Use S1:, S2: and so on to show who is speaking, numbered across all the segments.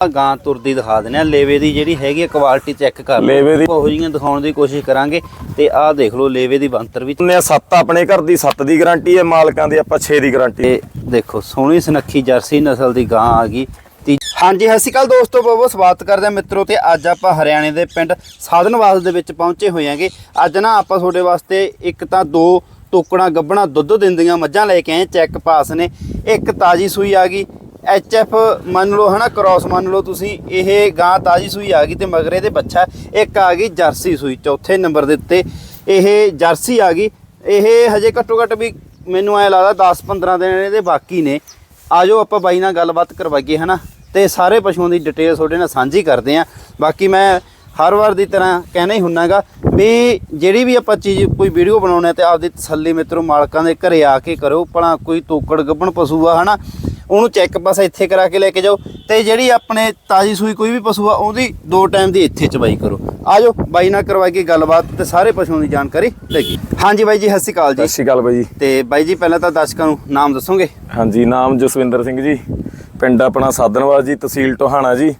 S1: ਆ ਗਾਂ ਤੁਰਦੀ ਦਿਖਾ ਦਿੰਦੇ ਆ ਲੇਵੇ ਦੀ ਜਿਹੜੀ ਹੈਗੀ ਕੁਆਲਿਟੀ ਚੈੱਕ ਕਰ ਲਓ।
S2: ਲੇਵੇ ਦੀ-
S1: ਉਹੋ ਜਿਹੀਆਂ ਦਿਖਾਉਣ ਦੀ ਕੋਸ਼ਿਸ਼ ਕਰਾਂਗੇ ਤੇ ਆਹ ਦੇਖ ਲਓ ਲੇਵੇ ਦੀ ਬੰਤਰ ਵੀ।
S2: ਨੇ 7 ਆਪਣੇ ਘਰ ਦੀ 7 ਦੀ ਗਾਰੰਟੀ ਹੈ ਮਾਲਕਾਂ ਦੀ ਆਪਾਂ 6 ਦੀ ਗਾਰੰਟੀ
S1: ਤੇ ਦੇਖੋ ਸੋਹਣੀ ਸੁਨੱਖੀ ਜਰਸੀ ਨਸਲ ਦੀ ਗਾਂ ਆ ਗਈ। ਹਾਂਜੀ ਸਤਿ ਸ਼੍ਰੀ ਅਕਾਲ ਦੋਸਤੋ ਬਹੁਤ ਬਹੁਤ ਸਵਾਗਤ ਕਰਦੇ ਹਾਂ ਮਿੱਤਰੋ ਤੇ ਅੱਜ ਆਪਾਂ ਹਰਿਆਣੇ ਦੇ ਪਿੰਡ ਸਾਧਨਵਾਸ ਦੇ ਵਿੱਚ ਪਹੁੰਚੇ ਹੋਏ ਆਂਗੇ ਅੱਜ ਨਾ ਆਪਾਂ ਤੁਹਾਡੇ ਵਾਸਤੇ ਇੱਕ ਤਾਂ ਦੋ ਟੋਕਣਾ ਗੱਬਣਾ ਦੁੱਧ ਦਿੰਦੀਆਂ ਮੱਝਾਂ ਲੈ ਕੇ ਆਏ ਚੈੱਕ ਪਾਸ ਨੇ। ਇੱਕ ਤਾਜੀ ਸੂਈ ਆ ਗਈ ਐਚ ਐਫ ਮੰਨ ਲਓ, ਹਨਾ ਕ੍ਰਾਸ ਮੰਨ ਲਓ ਤੁਸੀਂ, ਇਹ ਗਾਂ ਤਾਜੀ ਸੂਈ ਆ ਗਈ ਤੇ ਮਗਰ ਇਹਦੇ ਬੱਚਾ, ਇੱਕ ਆ ਗਈ ਜਰਸੀ ਸੂਈ, ਚੌਥੇ ਨੰਬਰ ਦੇ ਉੱਤੇ, ਇਹ ਜਰਸੀ ਆ ਗਈ। ਇਹ ਹਜੇ ਘੱਟੋ ਘੱਟ ਵੀ ਮੈਨੂੰ ਐ ਲੱਗਦਾ 10-15 ਦਿਨ ਇਹਦੇ ਬਾਕੀ ਨੇ। ਆਜੋ ਆਪਾਂ ਬਾਈ ਨਾਲ ਗੱਲਬਾਤ ਕਰਵਾਈਏ, ਹਨਾ, ਤੇ ਸਾਰੇ ਪਸ਼ੂਆਂ ਦੀ ਡਿਟੇਲ ਤੁਹਾਡੇ ਨਾਲ ਸਾਂਝੀ ਕਰਦੇ ਆਂ। ਬਾਕੀ ਮੈਂ ਹਰ ਵਾਰ ਦੀ ਤਰ੍ਹਾਂ ਕਹਿਣਾ ਹੀ ਹੁੰਨਾਗਾ ਵੀ ਜਿਹੜੀ ਵੀ ਆਪਾਂ ਚੀਜ਼ ਕੋਈ ਵੀਡੀਓ ਬਣਾਉਣੇ ਤੇ ਆਪਦੀ ਤਸੱਲੀ ਮਿੱਤਰੋ, ਮਾਲਕਾਂ ਦੇ ਘਰੇ ਆ ਕੇ ਕਰੋ, ਭਲਾ ਕੋਈ ਤੋਕੜ ਗੱਬਣ ਪਸ਼ੂ ਆ, ਹਨਾ ਉਹਨੂੰ ਚੈੱਕ ਪਾਸ ਇੱਥੇ ਕਰਾ ਕੇ ਲੈ ਕੇ ਜਾਓ ਤੇ ਜਿਹੜੀ ਆਪਣੇ ਤਾਜੀ ਸੂਈ ਕੋਈ ਵੀ ਪਸ਼ੂ ਆ ਉਹਦੀ ਦੋ ਟਾਈਮ ਦੀ ਇੱਥੇ ਚਬਾਈ ਕਰੋ। ਆਜੋ ਬਾਈ ਨਾਲ ਕਰਵਾ ਕੇ ਗੱਲਬਾਤ ਤੇ ਸਾਰੇ ਪਸ਼ੂਆਂ ਦੀ ਜਾਣਕਾਰੀ ਲੈ ਕੇ। ਹਾਂਜੀ ਬਾਈ ਜੀ ਸਤਿ ਸ਼੍ਰੀ ਅਕਾਲ
S2: ਸਤਿ
S1: ਜੀ
S2: ਸ਼੍ਰੀ ਅਕਾਲ ਬਾਈ ਜੀ।
S1: ਤੇ ਬਾਈ ਜੀ ਪਹਿਲਾਂ ਤਾਂ ਦਰਸ਼ਕਾਂ ਨੂੰ ਨਾਮ ਦੱਸੋਗੇ?
S2: ਹਾਂਜੀ ਨਾਮ ਜਸਵਿੰਦਰ ਸਿੰਘ ਜੀ। ਪਿੰਡ ਆਪਣਾ ਸਾਧਨਵਾਸ ਜੀ ਤਹਿਸੀਲ ਟੋਹਾਣਾ ਜੀ।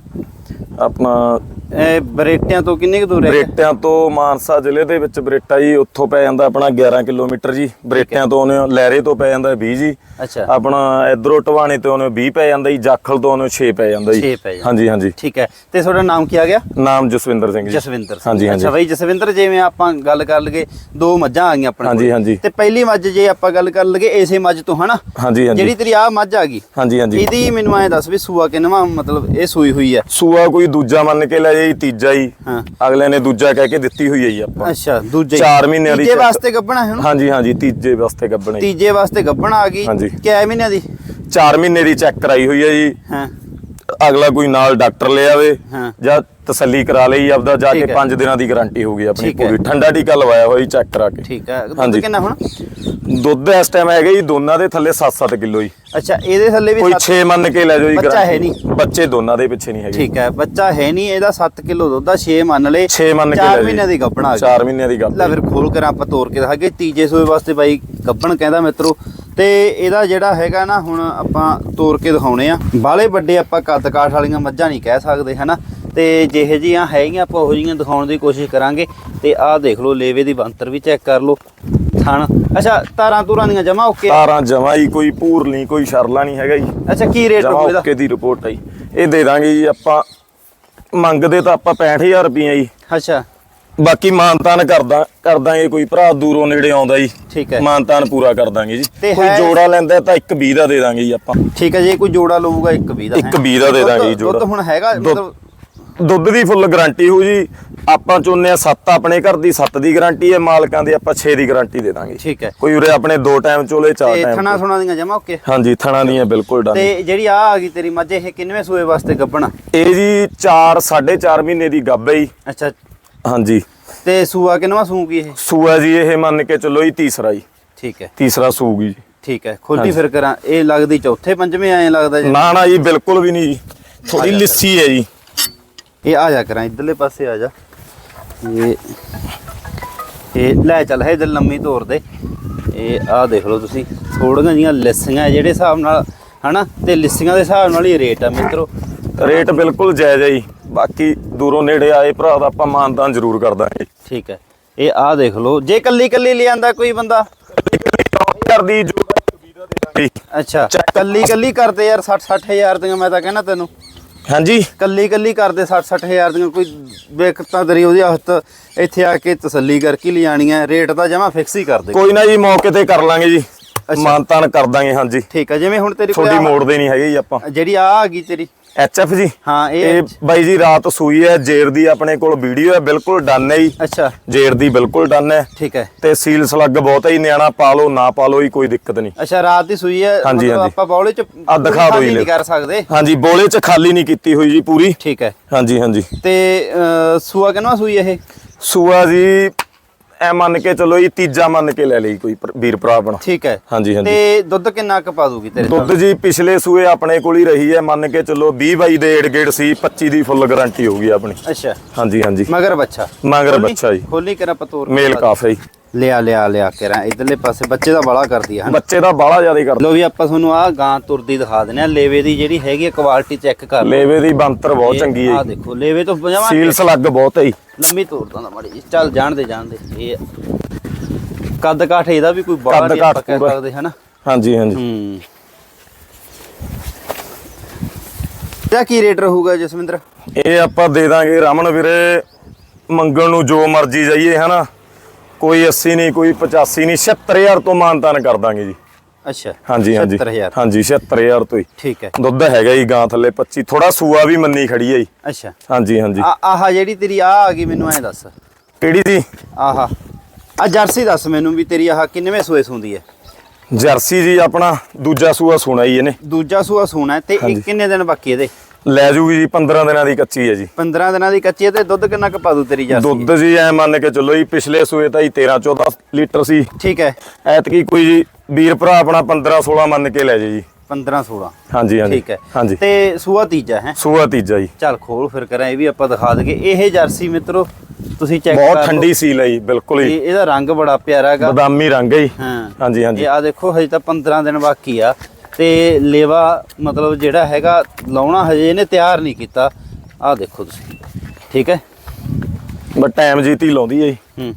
S2: ਆਪਣਾ
S1: ਇਹ ਬਰੇਟਿਆਂ ਤੋਂ ਕਿੰਨੇ ਕੁ ਦੂਰ ਹੈ?
S2: ਬਰੇਟਿਆਂ ਤੋਂ ਮਾਨਸਾ ਜ਼ਿਲ੍ਹੇ ਦੇ ਵਿੱਚ ਬਰੇਟਾ ਜੀ ਉੱਥੋਂ ਪੈ ਜਾਂਦਾ ਆਪਣਾ 11 ਕਿਲੋਮੀਟਰ ਜੀ। ਬਰੇਟਿਆਂ ਤੋਂ ਉਹਨੇ ਲਹਿਰੇ ਤੋਂ ਪੈ ਜਾਂਦਾ 20 ਜੀ।
S1: ਅੱਛਾ।
S2: ਆਪਣਾ ਇਧਰੋਂ ਟਵਾਣੇ ਤੋਂ ਉਹਨੇ 20 ਪੈ ਜਾਂਦਾ ਜੀ ਜਾਖਲ ਤੋਂ ਉਹਨੇ 6 ਪੈ ਜਾਂਦਾ ਜੀ।
S1: ਛੇ ਪੈ ਜਾਂਦਾ।
S2: ਹਾਂਜੀ ਹਾਂਜੀ।
S1: ਠੀਕ ਹੈ। ਤੇ ਤੁਹਾਡਾ ਨਾਮ ਕੀ ਆ ਗਿਆ?
S2: ਨਾਮ ਜਸਵਿੰਦਰ ਸਿੰਘ ਜੀ।
S1: ਜਸਵਿੰਦਰ
S2: ਹਾਂਜੀ ਹਾਂਜੀ।
S1: ਅੱਛਾ ਬਾਈ ਜਸਵਿੰਦਰ ਜਿਵੇਂ ਆਪਾਂ ਗੱਲ ਕਰ ਲਗੇ ਦੋ ਮੱਝਾਂ ਆ ਗਈਆਂ ਆਪਣੇ
S2: ਹਾਂਜੀ,
S1: ਕੋਲ।
S2: ਹਾਂਜੀ।
S1: ਤੇ ਪਹਿਲੀ ਮੱਝ ਜੇ ਆਪਾਂ ਗੱਲ ਕਰ ਲਗੇ ਇਸੇ ਮੱਝ ਤੋਂ ਹਨਾ?
S2: ਹਾਂਜੀ ਹਾਂਜੀ।
S1: ਜਿਹੜੀ ਤੇਰੀ ਆ ਮੱਝ ਆ ਗਈ
S2: ਹਾਂਜੀ ਹਾਂਜੀ।
S1: ਇਹਦੀ ਮੈਨੂੰ ਐ ਦੱਸ ਵੀ ਸੂਆ ਕਿੰਨਵਾ ਮਤਲਬ ਇਹ ਸੂਈ ਹੋਈ ਹੈ?
S2: ਸੂਆ ਕੋਈ ਦੂਜਾ ਮੰਨ ਕੇ ਲੈ ਜਾਈ ਤੀਜਾ ਹੀ
S1: ਹਾਂ।
S2: ਅਗਲੇ ਨੇ ਦੂਜਾ ਕਹਿ ਕੇ ਦਿੱਤੀ ਹੋਈ ਹੈ ਜੀ ਆਪਾਂ।
S1: ਅੱਛਾ ਦੂਜੇ
S2: ਚਾਰ ਮਹੀਨਿਆਂ ਦੀ
S1: ਤੀਜੇ ਵਾਸਤੇ ਗੱਭਣਾ ਹੈ ਹੁਣ
S2: ਹਾਂਜੀ ਹਾਂਜੀ ਤੀਜੇ ਵਾਸਤੇ ਗੱਬਣੇ
S1: ਤੀਜੇ ਵਾਸਤੇ ਗੱਭਣਾ ਆ ਗਈ।
S2: ਹਾਂਜੀ।
S1: ਕਿਆ ਮਹੀਨਿਆਂ ਦੀ?
S2: 4 ਮਹੀਨੇ ਦੀ ਚੈੱਕ ਕਰਾਈ ਹੋਈ ਹੈ ਜੀ।
S1: ਹਾਂ।
S2: ਅਗਲਾ ਕੋਈ ਨਾਲ ਡਾਕਟਰ ਲੈ ਆਵੇ
S1: ਹਾਂ।
S2: ਜਾਂ ਤਸੱਲੀ ਕਰਾ ਲਈ ਆਪਦਾ ਜਾ ਕੇ
S1: ਹੈ।
S2: 5 ਦਿਨਾਂ ਦੀ ਗਾਰੰਟੀ ਹੋਊਗੀ ਆਪਣੀ। ਪੂਰੀ। ਠੰਡਾ ਟੀਕਾ ਲਵਾਇਆ ਜੀ ਚੈੱਕ ਕਰਾ ਕੇ।
S1: ਠੀਕ ਹੈ। ਦੁੱਧ। ਕਿੰਨਾ ਹੁਣ?
S2: ਦੁੱਧ ਇਸ ਟਾਈਮ ਹੈਗਾ ਜੀ ਦੋਨਾਂ ਦੇ ਥੱਲੇ 7-7 ਕਿਲੋ ਜੀ।
S1: ਅੱਛਾ ਇਹਦੇ ਥੱਲੇ ਵੀ
S2: ਕੋਈ
S1: ਸੱਤ-
S2: 6 ਮੰਨ ਕੇ ਲੈ ਜਾਓ ਜੀ
S1: ਬੱਚਾ। ਹੈ ਨਹੀਂ।
S2: ਬੱਚੇ ਦੋਨਾਂ ਦੇ ਪਿੱਛੇ ਨਹੀਂ ਹੈਗੇ।
S1: ਠੀਕ ਹੈ ਬੱਚਾ ਹੈ ਨਹੀਂ ਇਹਦਾ 7 ਕਿਲੋ ਦੁੱਧ ਦਾ 6 ਮੰਨ ਲਏ।
S2: 6 ਮੰਨ ਕੇ ਲੈ
S1: 4
S2: ਜਾਓ
S1: ਮਹੀਨਿਆਂ ਦੀ ਗੱਭਣ ਆ ਗਈ
S2: 4 ਮਹੀਨਿਆਂ ਦੀ ਗੱਲ
S1: ਲੈ ਫਿਰ ਖੋਲ ਕੇ ਆਪਾਂ ਤੋੜ ਕੇ ਦਿਖਾਗੇ ਤੀਜੇ ਸੂਏ ਵਾਸਤੇ ਬਾਈ ਗੱਭਣ ਕਹਿੰਦਾ ਮਿੱਤਰੋ। ਤੇ ਇਹਦਾ ਜਿਹੜਾ ਹੈਗਾ ਨਾ ਹੁਣ ਆਪਾਂ ਤੋੜ ਕੇ ਦਿਖਾਉਣੇ ਆ। ਬਾਲੇ ਵੱਡੇ ਆਪਾਂ ਕੱਦ ਕਾਠ ਵਾਲੀਆਂ ਮੱਝਾਂ ਨਹੀਂ ਕਹਿ ਸਕਦੇ ਹਨਾ? ਤੇ ਜਿਹੇ ਜੀਆਂ ਹੈਗੀਆਂ ਆਪਾਂ ਉਹੋ ਜੀਆਂ ਦਿਖਾਉਣ ਦੀ ਕੋਸ਼ਿਸ਼ ਕਰਾਂਗੇ। ਤੇ ਆਹ ਦੇਖ ਲਓ ਲੇਵੇ ਦੀ ਬੰਤਰ ਵੀ ਚੈੱਕ ਕਰ ਲਓ। ਥਣ। ਅੱਛਾ ਤਾਰਾਂ ਤੂਰਾਂ ਦੀਆਂ ਜਮਾ ਓਕੇ?
S2: ਤਾਰਾਂ ਜਮਾ ਹੀ ਕੋਈ ਪੂਰ ਨਹੀਂ ਕੋਈ ਸ਼ਰਲਾ ਨਹੀਂ ਹੈਗਾ ਜੀ।
S1: ਅੱਛਾ ਕੀ ਰੇਟ ਹੋਊ ਇਹਦਾ
S2: ਓਕੇ ਦੀ ਰਿਪੋਰਟ ਆਈ ਇਹ ਦੇ ਦਾਂਗੇ ਜੀ ਆਪਾਂ। ਮੰਗਦੇ ਤਾਂ ਆਪਾਂ 65000 ਰੁਪਏ ਜੀ।
S1: ਅੱਛਾ।
S2: ਬਾਕੀ ਮਾਨਤਾਨ ਕਰਦਾ ਕਰ ਦਾਂਗੇ ਕੋਈ ਭਰਾ ਦੂਰੋਂ ਨੇੜੇ ਆਉਂਦਾ ਜੀ।
S1: ਠੀਕ ਹੈ।
S2: ਮਾਨਤਾਨ ਪੂਰਾ ਕਰ ਦਾਂਗੇ ਜੀ।
S1: ਤੇ
S2: ਕੋਈ ਜੋੜਾ ਲੈਂਦਾ ਤਾਂ ਇੱਕ 20 ਦਾ ਦੇ ਦਾਂਗੇ ਜੀ ਆਪਾਂ।
S1: ਠੀਕ ਹੈ ਜੇ ਕੋਈ ਜੋੜਾ ਲਊਗਾ ਇੱਕ 20 ਦਾ
S2: ਇੱਕ
S1: ਹੈਂ।
S2: 20 ਦਾ ਦੇ ਦਾਂਗੇ ਜੀ ਜੋੜਾ।
S1: ਦੁੱਧ ਹੁਣ ਹੈਗਾ ਮਤਲਬ
S2: ਦੁੱਧ ਦੀ ਫੁੱਲ ਗਾਰੰਟੀ ਹੋ ਜੀ। ਆਪਾਂ ਚੋਨੇ ਆ 7 ਆਪਣੇ ਘਰ ਦੀ 7 ਦੀ ਗਾਰੰਟੀ ਹੈ ਮਾਲਕਾਂ ਦੀ ਆਪਾਂ 6 ਦੀ ਗਾਰੰਟੀ ਦੇ ਦਾਂਗੇ।
S1: ਠੀਕ ਹੈ।
S2: ਕੋਈ ਉਰੇ ਆਪਣੇ ਦੋ ਟਾਈਮ ਚੋਲੇ ਚਾਰ ਟਾਈਮ
S1: ਥਣਾ ਥੁਣਾ ਦੀਆਂ ਜਮਾ ਓਕੇ?
S2: ਹਾਂਜੀ ਥਣਾ ਹੈ ਬਿਲਕੁਲ ਡਨ
S1: ਤੇ ਜਿਹੜੀ ਆ ਆ ਗਈ ਤੇਰੀ ਮੱਝ ਇਹ ਕਿੰਨਵੇਂ ਸੂਏ ਵਾਸਤੇ ਗੱਭਣਾ?
S2: ਇਹ ਜੀ 4 4.5 ਮਹੀਨੇ ਦੀ ਗੱਭ ਹੈ ਜੀ।
S1: ਅੱਛਾ।
S2: ਹਾਂਜੀ।
S1: ਤੇ ਸੂਆ ਕਿੰਨਵਾ ਸੂਗੀ ਇਹ?
S2: ਸੂਆ ਜੀ ਇਹ ਮੰਨ ਕੇ ਚੱਲੋ ਜੀ ਤੀਸਰਾ ਜੀ।
S1: ਠੀਕ ਹੈ।
S2: ਤੀਸਰਾ ਸੂਗੀ ਜੀ।
S1: ਠੀਕ ਹੈ। ਖੋਲੀ ਫਿਰ ਕਰਾਂ ਇਹ ਲੱਗਦੀ ਚੌਥੇ ਪੰਜਵੇਂ ਐਂ ਲੱਗਦਾ ਜੀ?
S2: ਨਾ ਨਾ ਜੀ ਬਿਲਕੁਲ ਵੀ ਨਹੀਂ ਜੀ। ਥੋੜੀ ਲਿੱਸੀ ਹੈ ਜੀ।
S1: ਇਹ ਆ ਜਾ ਕਰਾਂ ਇਧਰਲੇ ਪਾਸੇ ਆ ਜਾ। ਇਹ ਇਹ ਲੈ ਚੱਲ ਹੈ ਇਧਰ ਲੰਮੀ ਤੋਰ ਦੇ ਇਹ ਆ ਦੇਖ ਲਓ ਤੁਸੀਂ ਥੋੜੀਆਂ ਜੀਆਂ ਲਿੱਸੀਆਂ ਜਿਹੜੇ ਹਿਸਾਬ ਨਾਲ ਹਨਾ? ਤੇ ਲਿੱਸੀਆਂ ਦੇ ਹਿਸਾਬ ਨਾਲ ਹੀ ਰੇਟ ਆ ਮਿੱਤਰੋ।
S2: ਰੇਟ ਬਿਲਕੁਲ ਜਾਇਜ਼ ਹੈ ਜੀ। ਬਾਕੀ ਦੂਰੋਂ ਨੇੜੇ ਆਏ ਭਰਾ ਦਾ ਆਪਾਂ ਮਾਨਤਾਨ ਜ਼ਰੂਰ ਕਰ ਦਾਂਗੇ।
S1: ਠੀਕ ਹੈ। ਇਹ ਆ ਦੇਖ ਲਓ ਜੇ ਕੱਲੀ ਕੱਲੀ ਲਿਆਂਦਾ ਕੋਈ ਬੰਦਾ?
S2: ਕਰਦੀ ਜੋ ਵੀਰਾ ਦੇ ਦਾਂਗੇ।
S1: ਅੱਛਾ ਕੱਲੀ ਕੱਲੀ ਕਰਦੇ ਯਾਰ 60 60000 ਦੀਆਂ ਮੈਂ ਤਾਂ ਕਹਿਣਾ ਤੈਨੂੰ।
S2: ਹਾਂਜੀ।
S1: ਕੱਲੀ ਕੱਲੀ ਕਰਦੇ 60 60000 ਦੀਆਂ ਕੋਈ ਵੇਖਤਾ ਤੇਰੀ ਉਹਦੀ ਹੱਥ ਇੱਥੇ ਆ ਕੇ ਤਸੱਲੀ ਕਰਕੇ ਲਿਆਣੀ ਹੈ ਰੇਟ ਤਾਂ ਜਮਾ ਫਿਕਸ ਹੀ ਕਰ ਦੇ।
S2: ਕੋਈ ਨਾ ਜੀ ਮੌਕੇ ਤੇ ਕਰ ਲਾਂਗੇ ਜੀ। ਮਾਨਤਾਨ ਕਰ ਦਾਂਗੇ ਹਾਂਜੀ।
S1: ਠੀਕ ਹੈ ਜਿਵੇਂ ਹੁਣ ਤੇਰੀ ਕੋਈ ਆਹ-
S2: ਮੋੜਦੇ ਨਹੀਂ ਹੈਗੇ ਜੀ ਆਪਾਂ।
S1: ਜਿਹੜੀ ਆ ਆ ਗਈ ਤੇਰੀ।
S2: ਐਚਐਫ ਜੀ?
S1: ਹਾਂ ਇਹ
S2: ਬਾਈ ਜੀ ਰਾਤ ਸੂਈ ਹੈ ਜੇਰ ਦੀ ਆਪਣੇ ਕੋਲ ਵੀਡੀਓ ਹੈ ਬਿਲਕੁਲ ਡਨ ਹੈ ਜੀ।
S1: ਅੱਛਾ।
S2: ਜੇਰ ਦੀ ਬਿਲਕੁਲ ਡਨ ਹੈ।
S1: ਠੀਕ ਹੈ।
S2: ਤੇ ਸੀਲ ਸਲੱਗ ਬਹੁਤ ਹੈ ਜੀ ਨਿਆਣਾ ਪਾ ਲਓ ਨਾ ਪਾ ਲਓ ਕੋਈ ਦਿੱਕਤ ਨਹੀਂ।
S1: ਅੱਛਾ ਰਾਤ ਦੀ ਸੂਈ ਹੈ ਮਤਲਬ। ਆਪਾਂ ਬੌਲੇ ਚ
S2: ਆਹ ਦਿਖਾ
S1: ਖਾਲੀ
S2: ਜੀ
S1: ਨਹੀਂ। ਕਰ ਸਕਦੇ?
S2: ਹਾਂਜੀ ਬੋਲੇ 'ਚ ਖਾਲੀ ਨਹੀਂ ਕੀਤੀ ਹੋਈ ਜੀ ਪੂਰੀ।
S1: ਠੀਕ ਹੈ।
S2: ਹਾਂਜੀ ਹਾਂਜੀ।
S1: ਤੇ ਸੂਆ ਕਿੰਨਾ ਸੂਈ ਇਹ?
S2: ਸੂਆ ਜੀ ਐ ਮੰਨ ਕੇ ਚੱਲੋ ਜੀ ਤੀਜਾ ਮੰਨ ਕੇ ਲੈ ਲਈ ਕੋਈ ਵੀਰ ਭਰਾ ਆਪਣਾ।
S1: ਠੀਕ ਹੈ।
S2: ਹਾਂਜੀ ਹਾਂਜੀ।
S1: ਤੇ ਦੁੱਧ ਕਿੰਨਾ ਕੁ ਪਾ ਦੂਗੀ ਤੇਰੇ
S2: ਦੁੱਧ ਜੀ ਪਿਛਲੇ ਸੂਏ ਆਪਣੇ ਕੋਲ ਹੀ ਰਹੀ ਹੈ ਮੰਨ ਕੇ ਚੱਲੋ 20 ਬਾਈ ਦੇ ਏੜ ਗੇੜ ਸੀ 25 ਦੀ ਫੁੱਲ ਗਾਰੰਟੀ ਹੋਊਗੀ ਆਪਣੀ।
S1: ਅੱਛਾ।
S2: ਹਾਂਜੀ ਹਾਂਜੀ।
S1: ਮਗਰ ਬੱਚਾ।
S2: ਮਗਰ ਬੱਚਾ ਜੀ।
S1: ਖੋਲੀ ਕਰ ਆਪਾਂ ਤੋਰ ਕੇ
S2: ਮੇਲ ਕਾਫ ਹੈ ਜੀ।
S1: ਲਿਆ ਲਿਆ ਲਿਆ ਕੇ ਰਾਂ ਇਧਰਲੇ ਪਾਸੇ ਬੱਚੇ ਦਾ ਬੜਾ ਕਰਦੀ ਆ
S2: ਬੱਚੇ ਦਾ ਬਾਹਲਾ ਜ਼ਿਆਦਾ ਕਰਦਾ।
S1: ਲੋ ਵੀ ਆਪਾਂ ਤੁਹਾਨੂੰ ਆ ਗਾਂ ਤੁਰਦੀ ਦਿਖਾ ਦਿੰਦੇ ਆ। ਲੇਵੇ ਦੀ ਜਿਹੜੀ ਹੈਗੀ ਆ ਕੁਆਲਿਟੀ ਚੈੱਕ ਕਰ ਲਓ।
S2: ਲੇਵੇ ਦੀ ਬੰਤਰ ਬਹੁਤ ਚੰਗੀ ਹੈ
S1: ਆ। ਦੇਖੋ ਲੇਵੇ ਤੋਂ ਜਮਾ
S2: ਸੀਲ ਸਲੱਗ ਬਹੁਤ ਹੈ
S1: ਲੰਮੀ ਤੋਰਦਾ ਦਾ ਮੜੀ ਚੱਲ ਜਾਣ ਦੇ ਜਾਣ ਦੇ ਇਹ ਕੱਦ ਕਾਠ ਇਹਦਾ ਵੀ ਕੋਈ ਬੜਾ ਨਹੀਂ ਆਪਾਂ ਕਹਿ। ਸਕਦੇ ਹਨਾ?
S2: ਹਾਂਜੀ ਹਾਂਜੀ।
S1: ਹੂੰ। ਇਹਦਾ ਕੀ ਰੇਟ ਰਹੂਗਾ ਜਸਵਿੰਦਰ?
S2: ਇਹ ਆਪਾਂ ਦੇ ਦਾਂਗੇ ਰਮਨ ਵੀਰੇ ਮੰਗਣ ਨੂੰ ਜੋ ਮਰਜ਼ੀ ਜਾਈਏ ਹਨਾ? ਕੋਈ 80 ਨਹੀਂ ਕੋਈ 85 ਨਹੀਂ 76000 ਤੋਂ ਮਾਨਤਾਨ ਕਰ ਦਾਂਗੇ ਜੀ।
S1: ਅੱਛਾ
S2: ਹਾਂਜੀ ਹਾਂਜੀ।
S1: 70000
S2: ਹਾਂਜੀ 76000 ਤੋਂ ਹੀ।
S1: ਠੀਕ ਹੈ।
S2: ਦੁੱਧ ਹੈਗਾ ਜੀ ਗਾਂ ਥੱਲੇ 25 ਥੋੜਾ ਸੂਆ ਵੀ ਮੰਨੀ ਖੜੀ ਹੈ ਜੀ।
S1: ਅੱਛਾ।
S2: ਹਾਂਜੀ ਹਾਂਜੀ।
S1: ਆਹ ਜਿਹੜੀ ਤੇਰੀ ਆ ਆ ਗਈ ਮੈਨੂੰ ਐ ਦੱਸ।
S2: ਕਿਹੜੀ ਜੀ?
S1: ਆਹਾ। ਆ ਜਰਸੀ ਦੱਸ ਮੈਨੂੰ ਵੀ ਤੇਰੀ ਆਹ ਕਿੰਨਵੇਂ ਸੂਏ ਸੁੰਦੀ ਹੈ?
S2: ਜਰਸੀ ਜੀ ਆਪਣਾ ਦੂਜਾ ਸੂਆ ਸੁਣਾ ਜੀ ਇਹਨੇ।
S1: ਦੂਜਾ ਸੂਆ ਸੂਣਾ ਹੈ ਤੇ ਇਹ
S2: ਹਾਂਜੀ।
S1: ਕਿੰਨੇ ਦਿਨ ਬਾਕੀ ਇਹਦੇ?
S2: ਲੈ ਜੂਗੀ ਜੀ 15 ਦਿਨਾਂ ਦੀ ਕੱਚੀ ਹੈ ਜੀ।
S1: 15 ਦਿਨਾਂ ਦੀ ਕੱਚੀ ਹੈ ਤੇ ਦੁੱਧ ਕਿੰਨਾ ਕੁ ਪਾ ਦੂ ਤੇਰੀ ਜਰਸੀ
S2: ਦੁੱਧ ਜੀ ਐ ਮੰਨ ਕੇ ਚੱਲੋ ਜੀ ਪਿਛਲੇ ਸੂਏ ਤਾਂ ਜੀ 13 14 ਲੀਟਰ ਸੀ।
S1: ਠੀਕ ਹੈ।
S2: ਐਤਕੀ ਕੋਈ ਜੀ ਵੀਰ ਭਰਾ ਆਪਣਾ 15 16 ਮੰਨ ਕੇ ਲੈ ਜੇ ਜੀ।
S1: 15 16
S2: ਹਾਂਜੀ ਹਾਂਜੀ।
S1: ਠੀਕ ਹੈ।
S2: ਹਾਂਜੀ।
S1: ਤੇ ਸੂਆ ਤੀਜਾ ਹੈ।
S2: ਸੂਆ ਤੀਜਾ ਜੀ।
S1: ਚੱਲ ਖੋਲ ਫਿਰ ਕਰਾਂ ਇਹ ਵੀ ਆਪਾਂ ਦਿਖਾ ਦਈਏ। ਇਹ ਜਰਸੀ ਮਿੱਤਰੋ ਤੁਸੀਂ ਚੈੱਕ
S2: ਬਹੁਤ ਠੰਡੀ ਸੀਲ ਹੈ ਜੀ ਬਿਲਕੁਲ ਹੀ
S1: ਇਹਦਾ ਰੰਗ ਬੜਾ ਪਿਆਰਾ ਹੈਗਾ।
S2: ਬਦਾਮੀ ਰੰਗ ਹੈ ਜੀ।
S1: ਹਾਂ।
S2: ਹਾਂਜੀ ਹਾਂਜੀ।
S1: ਇਹ ਆ ਦੇਖੋ ਹਜੇ ਤਾਂ 15 ਦਿਨ ਬਾਕੀ ਆ। ਤੇ ਲੇਵਾ ਮਤਲਬ ਜਿਹੜਾ ਹੈਗਾ ਲਾਉਣਾ ਹਜੇ ਇਹਨੇ ਤਿਆਰ ਨਹੀਂ ਕੀਤਾ। ਆ ਦੇਖੋ ਤੁਸੀਂ। ਠੀਕ ਹੈ?
S2: ਬਟ ਟਾਈਮ ਜੀਤੀ ਲਾਉਂਦੀ ਹੈ ਜੀ।
S1: ਹੂੰ।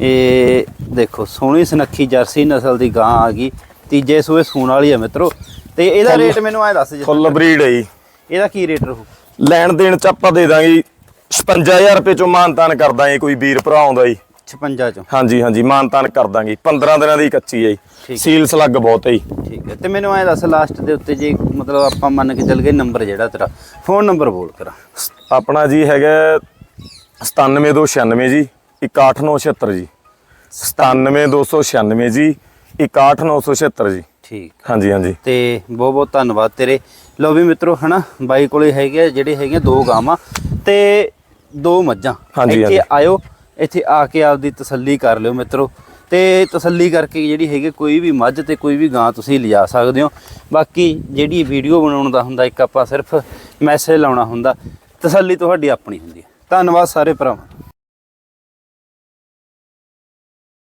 S1: ਇਹ ਦੇਖੋ ਸੋਹਣੀ ਸੁਨੱਖੀ ਜਰਸੀ ਨਸਲ ਦੀ ਗਾਂ ਆ ਗਈ। ਤੀਜੇ ਸੂਏ ਸੂਣ ਵਾਲੀ ਆ ਮਿੱਤਰੋ। ਤੇ ਇਹਦਾ ਰੇਟ ਮੈਨੂੰ ਐ ਦੱਸ ਜੀ।
S2: ਫੁੱਲ ਬਰੀਡ ਹੈ ਜੀ।
S1: ਇਹਦਾ ਕੀ ਰੇਟ ਰਹੂ?
S2: ਲੈਣ ਦੇਣ ਚ ਆਪਾਂ ਦੇ ਦਾਂਗੇ ਜੀ। 55000 ਰੁਪਏ ਚੋਂ ਮਾਨਤਾਨ ਕਰ ਦਾਂਗੇ ਕੋਈ ਵੀਰ ਭਰਾ ਆਉਂਦਾ ਜੀ।
S1: 56 ਚੋਂ।
S2: ਹਾਂਜੀ ਹਾਂਜੀ ਮਾਨਤਾਨ ਕਰ ਦਾਂਗੇ। 15 ਦਿਨਾਂ ਦੀ ਕੱਚੀ ਹੈ। ਜੀ। ਸੀਲ ਸਲੱਗ ਬਹੁਤ ਹੈ ਜੀ।
S1: ਠੀਕ ਹੈ। ਤੇ ਮੈਨੂੰ ਐ ਦੱਸ ਲਾਸਟ ਦੇ ਉੱਤੇ ਜੇ ਮਤਲਬ ਆਪਾਂ ਮੰਨ ਕੇ ਚੱਲ ਗਏ ਨੰਬਰ ਜਿਹੜਾ ਤੇਰਾ ਫੋਨ ਨੰਬਰ ਬੋਲ ਕਰਾ।
S2: ਆਪਣਾ ਜੀ ਹੈਗਾ 97296 ਜੀ 61976 ਜੀ। 97296 ਜੀ 61976 ਜੀ।
S1: ਠੀਕ
S2: ਹਾਂਜੀ ਹਾਂਜੀ।
S1: ਤੇ ਬਹੁਤ ਬਹੁਤ ਧੰਨਵਾਦ ਤੇਰੇ। ਲੋ ਵੀ ਮਿੱਤਰੋ ਹਨਾ ਬਾਈ ਕੋਲੇ ਹੈਗੇ ਜਿਹੜੇ ਹੈਗੇ ਦੋ ਗਾਵਾਂ। ਤੇ ਦੋ ਮੱਝਾਂ। ਇੱਥੇ। ਆਇਓ। ਇੱਥੇ ਆ ਕੇ ਆਪਦੀ ਤਸੱਲੀ ਕਰ ਲਿਓ ਮਿੱਤਰੋ। ਤੇ ਤਸੱਲੀ ਕਰਕੇ ਜਿਹੜੀ ਹੈਗੀ ਕੋਈ ਵੀ ਮੱਝ ਤੇ ਕੋਈ ਵੀ ਗਾਂ ਤੁਸੀਂ ਲਿਜਾ ਸਕਦੇ ਹੋ। ਬਾਕੀ ਜਿਹੜੀ ਵੀਡੀਓ ਬਣਾਉਣ ਦਾ ਹੁੰਦਾ, ਇੱਕ ਆਪਾਂ ਸਿਰਫ ਮੈਸੇਜ ਲਾਉਣਾ ਹੁੰਦਾ, ਤਸੱਲੀ ਤੁਹਾਡੀ ਆਪਣੀ ਹੁੰਦੀ ਹੈ। ਧੰਨਵਾਦ ਸਾਰੇ ਭਰਾਵਾਂ।